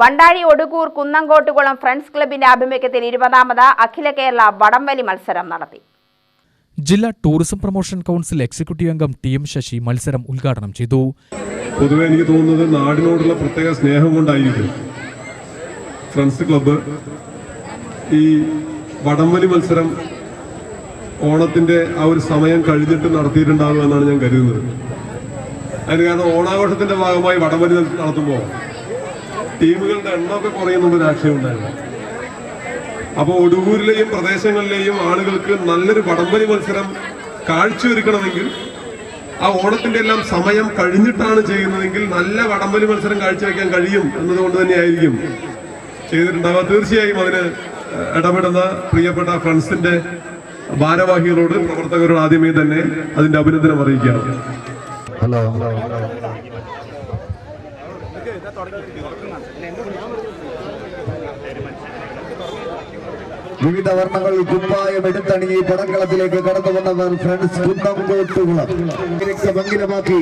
Vandazhy ഒടുകൂർ കുന്നങ്കോട്ടുകുളം friends ക്ലബിന്റെ ആഭിമുഖ്യത്തിൽ ഇരുപതാമത് അഖില കേരള വടംവലി മത്സരം നടത്തി. ജില്ലാ ടൂറിസം പ്രൊമോഷൻ കൗൺസിൽ എക്സിക്യൂട്ടീവ് അംഗം ടി എം ശശി മത്സരം ഉദ്ഘാടനം ചെയ്തു. പൊതുവെ എനിക്ക് തോന്നുന്നത് നാടിനോടുള്ള പ്രത്യേക സ്നേഹം കൊണ്ടായിരിക്കും. ഫ്രണ്ട്സ് ക്ലബ്ബ് ഈ വടംവലി മത്സരം ഓണത്തിന്റെ ആ ഒരു സമയം കഴിഞ്ഞിട്ട് നടത്തിയിട്ടുണ്ടാകും എന്നാണ് ഞാൻ കരുതുന്നത്. അതിന് കാരണം ഓണാഘോഷത്തിന്റെ ഭാഗമായി വടംവലി നടത്തുമ്പോൾ ടീമുകളുടെ എണ്ണമൊക്കെ കുറയുന്നുള്ളൊരു ആശയം ഉണ്ടായിരുന്നു. അപ്പോൾ ഒടുവൂരിലെയും പ്രദേശങ്ങളിലെയും ആളുകൾക്ക് നല്ലൊരു വടംവലി മത്സരം കാഴ്ചയൊരുക്കണമെങ്കിൽ ആ ഓണത്തിന്റെ എല്ലാം സമയം കഴിഞ്ഞിട്ടാണ് ചെയ്യുന്നതെങ്കിൽ നല്ല വടംവലി മത്സരം കാഴ്ചവെക്കാൻ കഴിയും എന്നതുകൊണ്ട് തന്നെയായിരിക്കും ചെയ്തിട്ടുണ്ടാവുക. തീർച്ചയായും അതിന് ഇടപെടുന്ന പ്രിയപ്പെട്ട ഫ്രണ്ട്സിന്റെ ഭാരവാഹികളോട് പ്രവർത്തകരോട് ആദ്യമേ തന്നെ അതിന്റെ അഭിനന്ദനം അറിയിക്കുകയാണ്. ഹലോ. വിവിധ വർണങ്ങൾ കുപ്പായം എടുത്തണിഞ്ഞ് പടക്കളത്തിലേക്ക് കടന്നു വന്നവർ ഫ്രണ്ട്സ് കുന്നം കോട്ടുകുളം രക്തഭംഗിതമാക്കി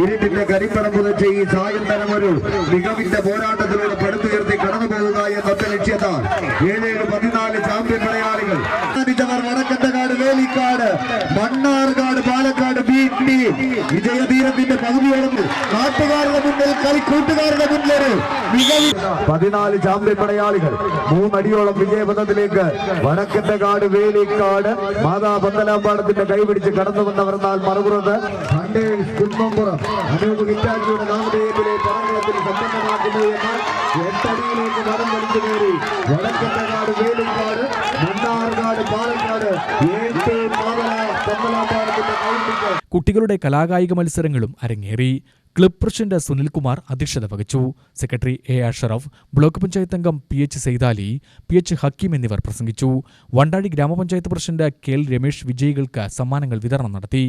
ഇരുട്ടിന്റെ കരിപ്പണം പുതച്ച് ഈ സായന്തനം ഒരു മികവിന്റെ പോരാട്ടത്തിലൂടെ പടുത്തുയർത്തി കടന്നു പോകുക എന്നൊക്കെ ലക്ഷ്യത്താൽ ഏഴേഴ് വിജയതീരത്തിന്റെ പകുതിയോളം നാട്ടുകാരുടെ മുന്നിൽ കളി കൂട്ടുകാരുടെ മുന്നിൽ മികവ് പതിനാല് ചാമ്പ്യൻ പടയാളികൾ മൂന്നടിയോളം വിജയപഥത്തിലേക്ക് വടക്കത്തെ കാട് വേലിക്കാട് മാതാ പന്തലാമ്പാടത്തിന്റെ കൈപിടിച്ച് കടന്നു വന്നവർ എന്നാൽ മറുപുറത്ത് ഹണ്ടേഴ്സ് കുന്നംപുറം അനൂപ് കിറ്റാച്ചിയുടെ നാമധേയത്തിലെ പടങ്ങളത്തിൽ സമ്പന്നമാക്കുന്നു എന്നാൽ എട്ടടിയിലേക്ക് മരം വലിച്ചു കയറി വടക്കത്തെ കാട് വേലിക്കാട് മണ്ണാർക്കാട് പാലക്കാട് ഏറ്റവും മാതല പന്തലാമ്പാടത്തിന്റെ കൈപിടിച്ച് കുട്ടികളുടെ കലാകായിക മത്സരങ്ങളും അരങ്ങേറി. ക്ലബ് പ്രസിഡന്റ് സുനിൽകുമാർ അധ്യക്ഷത വഹിച്ചു. Secretary A R Sharaf block panchayat അംഗം P H Saithali P H Hakeem എന്നിവർ പ്രസംഗിച്ചു. വണ്ടാടി ഗ്രാമപഞ്ചായത്ത് പ്രസിഡന്റ് കെ എൽ രമേശ് വിജയികൾക്ക് സമ്മാനങ്ങൾ വിതരണം നടത്തി.